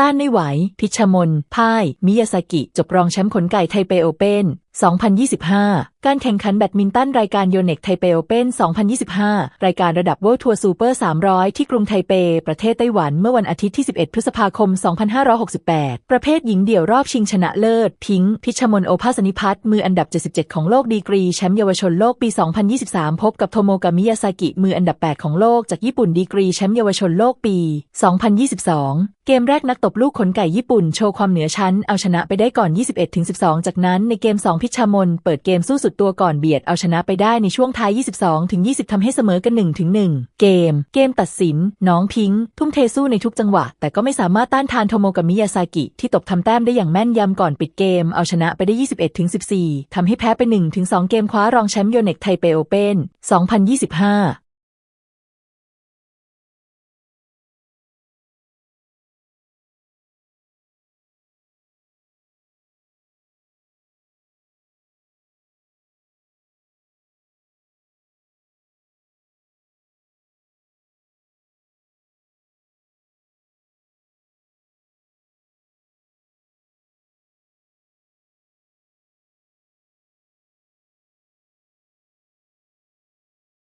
ต้านไม่ไหว พิชมนพ่าย มิยาสากิ จบรองแชมป์ขนไก่ไทเปโอเปน2025 การแข่งขันแบดมินตันรายการโยเน็กไทเปโอเปน2025 รายการระดับ World Tour Super 300 ที่กรุงไทเป ประเทศไต้หวันเมื่อวันอาทิตย์ที่ 11 พฤษภาคม 2568 ประเภทหญิงเดี่ยวรอบชิงชนะเลิศ พิงค์พิชมนโอภาสนิพัฒน์มืออันดับ 77 ของโลกดีกรีแชมป์เยาวชนโลกปี 2023 พบกับโทโมกามิยาซากิ มืออันดับ 8 ของโลกจากญี่ปุ่นดีกรีแชมป์เยาวชนโลกปี 2022เกมแรกนักตบลูกขนไก่ญี่ปุ่นโชว์ความเหนือชั้นเอาชนะไปได้ก่อน 21-12 จากนั้นในเกม 2 พิชามนเปิดเกมสู้สุดตัวก่อนเบียดเอาชนะไปได้ในช่วงท้าย 22-20 ทำให้เสมอกัน1-1เกม เกมตัดสิน น้องพิงค์ทุ่มเทสู้ในทุกจังหวะ แต่ก็ไม่สามารถต้านทานโทโมกามิยาซากิ ที่ตบทำแต้มได้อย่างแม่นยำก่อนปิดเกม เอาชนะไปได้ 21-14ทำให้แพ้ไป1-2เกมคว้ารองแชมป์โยเน็กไทเปโอเปน2025